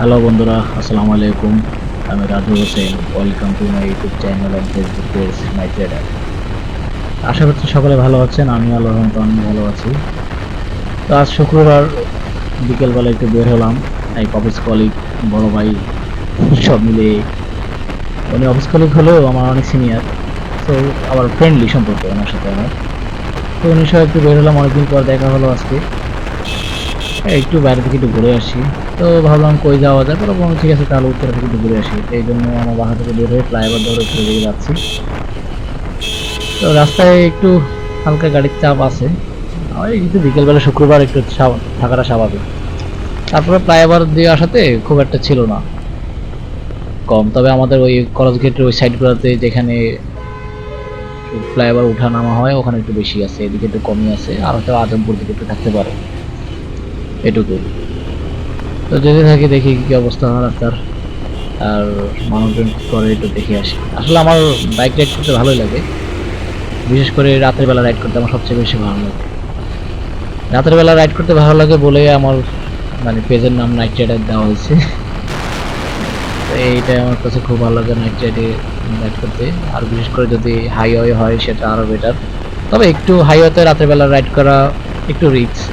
Hello বন্ধুরা, আসসালামু আলাইকুম। আমি Raju Hossain. Welcome to my YouTube channel and Facebook page my trader আশা করছি সকলে ভালো আছেন আমি আল্লাহ আমি ভালো আছি। তো আজ শুক্রবার বিকেলবেলা একটু বের হলাম। এক অফিস কলিগ বড় ভাই, সব মিলে উনি অফিস কলিগ হলেও আমার অনেক সিনিয়র তো আবার ফ্রেন্ডলি সম্পর্ক ওনার সাথে আমার। তো উনি সব একটু বের হলাম, অনেকদিন পর দেখা হলো আজকে। একটু বাইরে থেকে একটু ঘুরে আসি। তো ভাবলাম কই যাওয়া যায়? তারপর বললাম, ঠিক আছে তাহলে উত্তর থেকে ঘুরে আসি। এই জন্য আমার বাসা থেকে বের হয়ে ফ্লাইওভার ধরে উপরে দিকে যাচ্ছি। তো রাস্তায় একটু হালকা গাড়ির চাপ আছে। এই কিন্তু বিকেলবেলা শুক্রবার একটু থাকাটা স্বাভাবিক। তারপরে ফ্লাইওভার দিয়ে আসাতে খুব একটা ছিল না। কম। তবে আমাদের ওই কলেজ গেটের ওই সাইডগুলোতে যেখানে ফ্লাইওভার উঠা নামা হয় ওখানে একটু বেশি আছে। এদিকে একটু কমই আছে। আর হয়তো আজমপুর দিকে একটু থাকতে পারে। এটুকু তো যেতে থাকি দেখি কি অবস্থা হয় রাস্তার আর মানুষজন করে একটু দেখে আসি। আসলে আমার বাইক রাইড করতে ভালোই লাগে। বিশেষ করে রাতের বেলা রাইড করতে আমার সবচেয়ে বেশি ভালো লাগে। রাতের বেলা রাইড করতে ভালো লাগে বলে আমার মানে পেজের নাম নাইট রাইডার দেওয়া হয়েছে। তো এইটা আমার কাছে খুব ভালো লাগে নাইট রাইডে রাইড করতে। আর বিশেষ করে যদি হাইওয়ে হয় সেটা আরও বেটার তবে একটু হাইওয়েতে রাতের বেলা রাইড করা একটু রিস্ক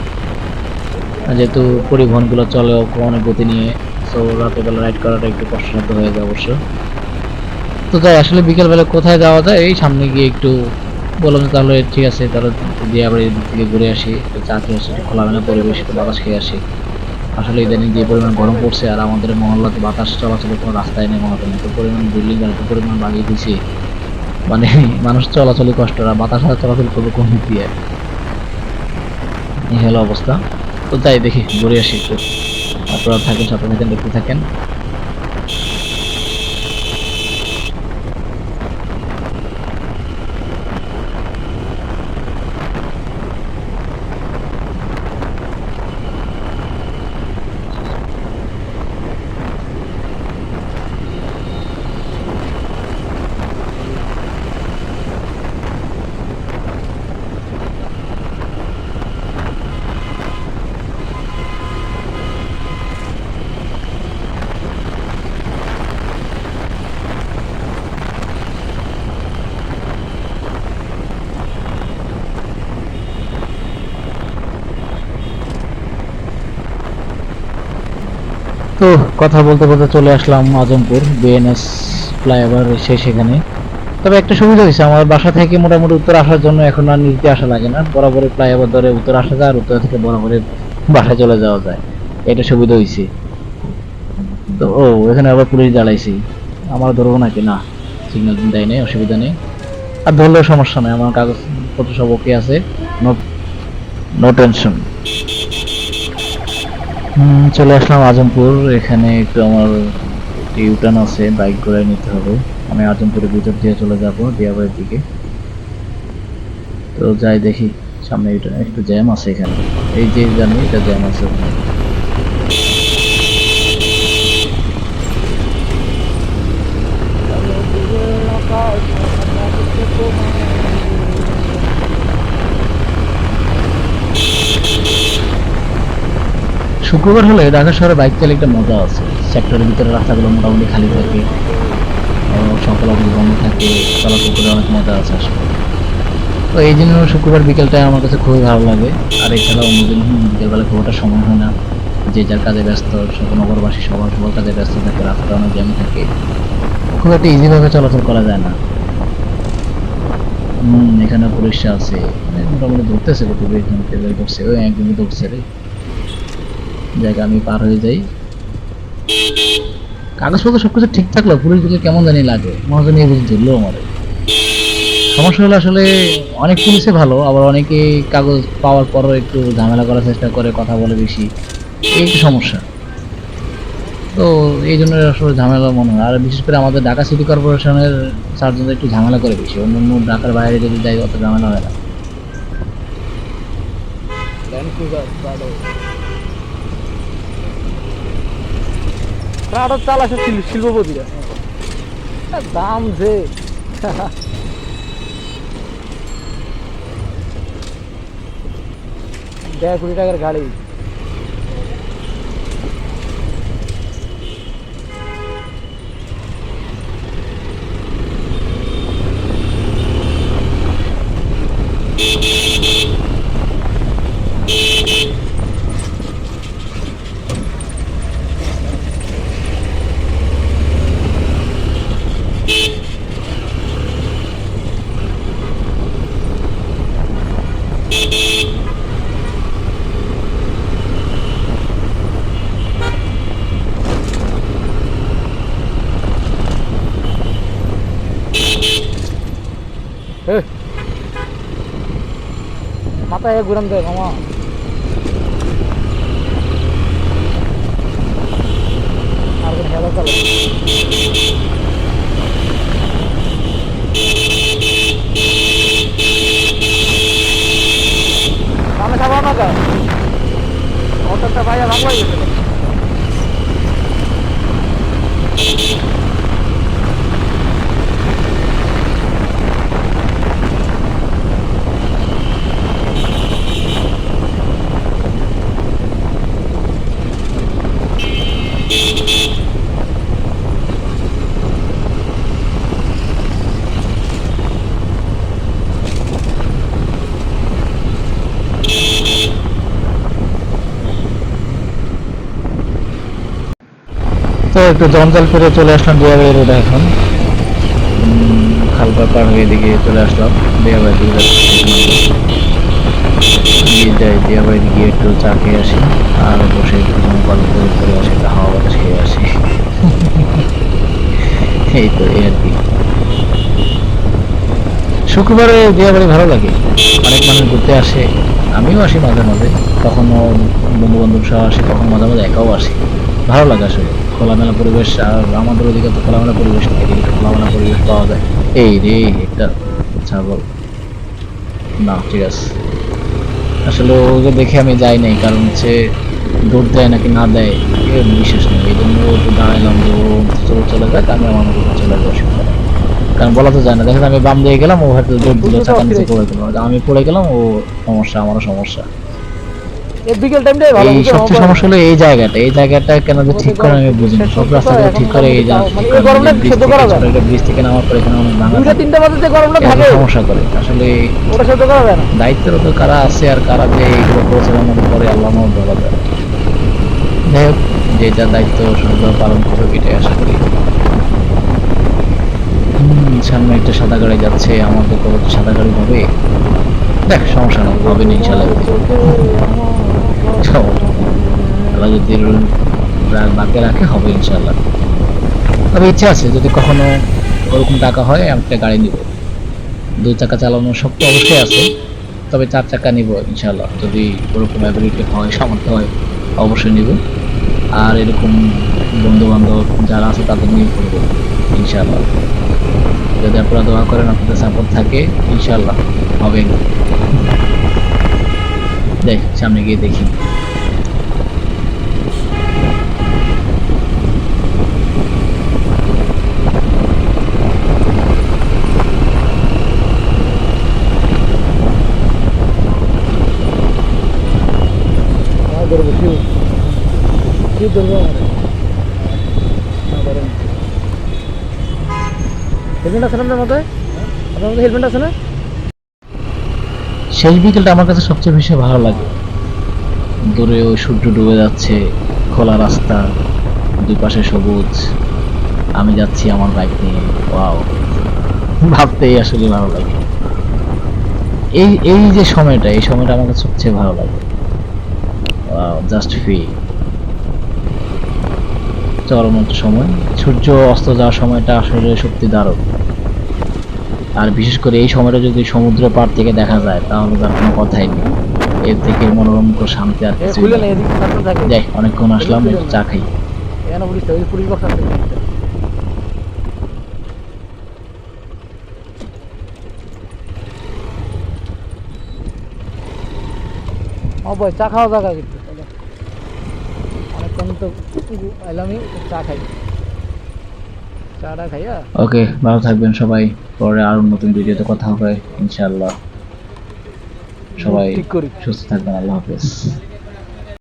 যেহেতু পরিবহনগুলো চলে অনেক গতি নিয়ে সো রাতের বেলা রাইড করাটা একটু কষ্টসাধ্য হয়ে যায় অবশ্য। তো তাই আসলে বিকেলবেলা কোথায় যাওয়া যায়, এই সামনে গিয়ে একটু বললাম তাহলে ঠিক আছে, তাহলে দিয়ে আবার এদিক থেকে ঘুরে আসি চা খেয়ে আসি, একটু খোলামেলা পরিবেশ একটু বাতাস খেয়ে আসি। আসলে ইদানিং যে পরিমাণ গরম পড়ছে আর আমাদের মহল্লাতে বাতাস চলাচলের কোনো রাস্তায় নেই মনে করেন, এত পরিমাণ বিল্ডিং আর এত পরিমাণ বাড়িয়ে দিয়েছে মানে মানুষ চলাচলই কষ্ট আর বাতাস চলাচল করবে কোন দিয়ে? এই হলো অবস্থা। তো তাই দেখি ঘুরে আসি একটু। আপনারা থাকেন সাথে থাকেন দেখতে থাকেন। তো কথা বলতে বলতে চলে আসলাম আজমপুর বিএনএস ফ্লাইওভার এসে সেখানে তবে একটা সুবিধা হয়েছে, আমার বাসা থেকে মোটামুটি উত্তর আসার জন্য এখন আর নিতে আসা লাগে না, বরাবরই ফ্লাইওভার ধরে উত্তর আসা যায় আর উত্তর থেকে বরাবরই বাসায় চলে যাওয়া যায়। এটা সুবিধা হয়েছে। তো, ও, এখানে আবার পুলিশ দাঁড়াইছি আমার ধরবো নাকি না সিগন্যাল দেয় নেই, অসুবিধা নেই। আর ধরলেও সমস্যা নেই, আমার কাগজপত্র সব ওকে আছে নো নো টেনশন চলে আসলাম আজমপুর। এখানে একটু আমার ইউটার্ন আছে বাইক ঘোরায় নিতে হবে। আমি আজমপুরের ভিতর দিয়ে চলে যাব, দিয়াবাড়ির দিকে। তো যাই দেখি, সামনে একটু জ্যাম আছে এখানে। এই যে জানি, এটা জ্যাম আছে। শুক্রবার হলে ঢাকা শহরে বাইক চালিয়ে একটা মজা আছে। সেক্টরের ভিতরে রাস্তাগুলো মোটামুটি খালি থাকে সকাল অফিস বন্ধ থাকে, চলাচল করে অনেক মজা আছে আসলে। তো এই জন্য শুক্রবার বিকেলটা আমার কাছে খুবই ভালো লাগে। আর এছাড়া অন্যদিন বিকেলবেলা খুব একটা সময় হয় না। যে যার কাজে ব্যস্ত নগরবাসী সবার সবার কাজে ব্যস্ত থাকে, রাস্তা অনেক জ্যাম থাকে। খুব একটা ইজিভাবে চলাচল করা যায় না। এখানে পুলিশরা আছে মানে মোটামুটি ধরতেছে বের করছে ওই একজনকে ধরছে রে। জায়গা আমি পার হয়ে যাই। কাগজপত্র সবকিছু ঠিক থাকল পুলিশ দিকে কেমন জানি লাগে মনে জানি বুঝি ধরলো আমার। সমস্যা হলো আসলে অনেক পুলিশে ভালো, আবার অনেকে কাগজ পাওয়ার পরও একটু ঝামেলা করার চেষ্টা করে, কথা বলে বেশি। এই একটু সমস্যা। তো এই জন্য আসলে ঝামেলা মনে হয়। আর বিশেষ করে আমাদের ঢাকা সিটি কর্পোরেশনের সার্জনরা একটু ঝামেলা করে বেশি। অন্য অন্য ঢাকার বাইরে যদি যাই, অত ঝামেলা হয় না। প্রাড় চাল আসে শিল- শিল্পপতিরা। দাম যে। দেড় কোটি টাকার গাড়ি। মাথায় ঘুরান দেয় মামা। আর হেলা চালো সামনে খাব না কা অটোটা ভাইয়া বাংলায় গেছিল তো একটু জঞ্জাল করে চলে আসলাম দিয়াবাড়ি রোডে এখন। উম, খালপার পার হয়ে এদিকে চলে আসলাম। দিয়াবাড়ি দিকে গিয়ে যাই দিয়াবাড়ি গিয়ে একটু চা খেয়ে আসি আর বসে একটু করে করে আসি একটু হাওয়া বাতাস খেয়ে আসি। এই তো এই আর কি। শুক্রবারে দিয়াবাড়ি ভালো লাগে। অনেক মানুষ ঘুরতে আসে। আমিও আসি মাঝে মাঝে। কখনো বন্ধু বান্ধব সহ আসি কখনো মাঝে মাঝে একাও আসি। ভালো লাগে আসলে। খোলামেলা পরিবেশ আর আমাদের ওদিকে তো খোলামেলা পরিবেশ তো খোলামেলা পরিবেশ পাওয়া যায়। এই রে একটা ছাগল। না ঠিক আছে। আসলে ওকে দেখে আমি যাই নাই কারণ হচ্ছে দুধ দেয় নাকি না দেয় এ বিশেষ নেই। এই জন্য একটু দাঁড়াইলাম যে ও চলে চলে যাক আমি আমার মতো চলে যাব অসুবিধা। কারণ বলা তো যায় না দেখেন আমি বাম দিয়ে গেলাম ও হয়তো দুধ দিল চাকা নিচে পড়ে গেল আমি পড়ে গেলাম ও সমস্যা আমারও সমস্যা। এই বিকেল টাইমটাই ভালো এই সবচেয়ে সমস্যা হলো এই জায়গাটা এই জায়গাটা কেন যে ঠিক করে আমি বুঝি না সব রাস্তাগুলো ঠিক করে এই জায়গা মানে এই গরমটা করে করা যায়। ব্রিজ থেকে নামার পর এখানে অনেক ভাঙা দুইটা তিনটা বাজে গরমটা থাকে সমস্যা করে আসলে ওটা করা যায় না কারা আছে আর কারা যে এইগুলো পরিচালনা করে আল্লাহ বলা যায় যাই হোক যে যার দায়িত্ব সুন্দরভাবে পালন করবে এটাই আশা করি সামনে একটা সাদা গাড়ি যাচ্ছে আমাদের তো সাদা গাড়ি হবে দেখ সমস্যা নেই হবে না ইনশাল্লাহ সমস্যা আল্লাহ যদি বাকি রাখে, হবে ইনশাল্লাহ তবে ইচ্ছে আছে, যদি কখনো ওরকম টাকা হয় একটা গাড়ি নিব। দুই চাকা চালানোর শক্তি অবশ্যই আছে, তবে চার চাকা নিব ইনশাল্লাহ যদি ওরকম অ্যাবিলিটি হয়, সামর্থ্য হয়, অবশ্যই নিব। আর এরকম বন্ধু বান্ধব যারা আছে, তাদের নিয়ে করব ইনশাল্লাহ যদি আপনারা দোয়া করেন, আপনাদের সাপোর্ট থাকে ইনশাল্লাহ হবে। দেখ, সামনে গিয়ে দেখি হ্যাঁ ধরেন হেলমেট আছে না আপনার হেলমেট আছে না শেষ বিকেলটা আমার কাছে সবচেয়ে বেশি ভালো লাগে। দূরে ওই সূর্য ডুবে যাচ্ছে, খোলা রাস্তা, দুই পাশে সবুজ। আমি যাচ্ছি আমার বাইক নিয়ে। ওয়াও ভাবতেই আসলে ভালো লাগে। এই এই যে সময়টা, এই সময়টা আমার কাছে সবচেয়ে ভালো লাগে। জাস্ট ফি চরম একটা সময়। সূর্য অস্ত যাওয়ার সময়টা আসলে সত্যি দারুণ। আর বিশেষ করে এই সময়টা যদি সমুদ্র পার থেকে দেখা যায় তাহলে তার কোনো কথাই নেই। এর থেকে মনোরম করে শান্তি আর কিছু যাই অনেকক্ষণ আসলাম একটু চা খাই। ও বই চা খাওয়া জায়গা কিন্তু। অনেকক্ষণ তো এলামই চা খাই। চাটা খাইয়া ওকে ভালো থাকবেন সবাই। পরে আর নতুন ভিডিওতে কথা হবে ইনশাআল্লাহ। সবাই সুস্থ থাকবেন আল্লাহ হাফেজ।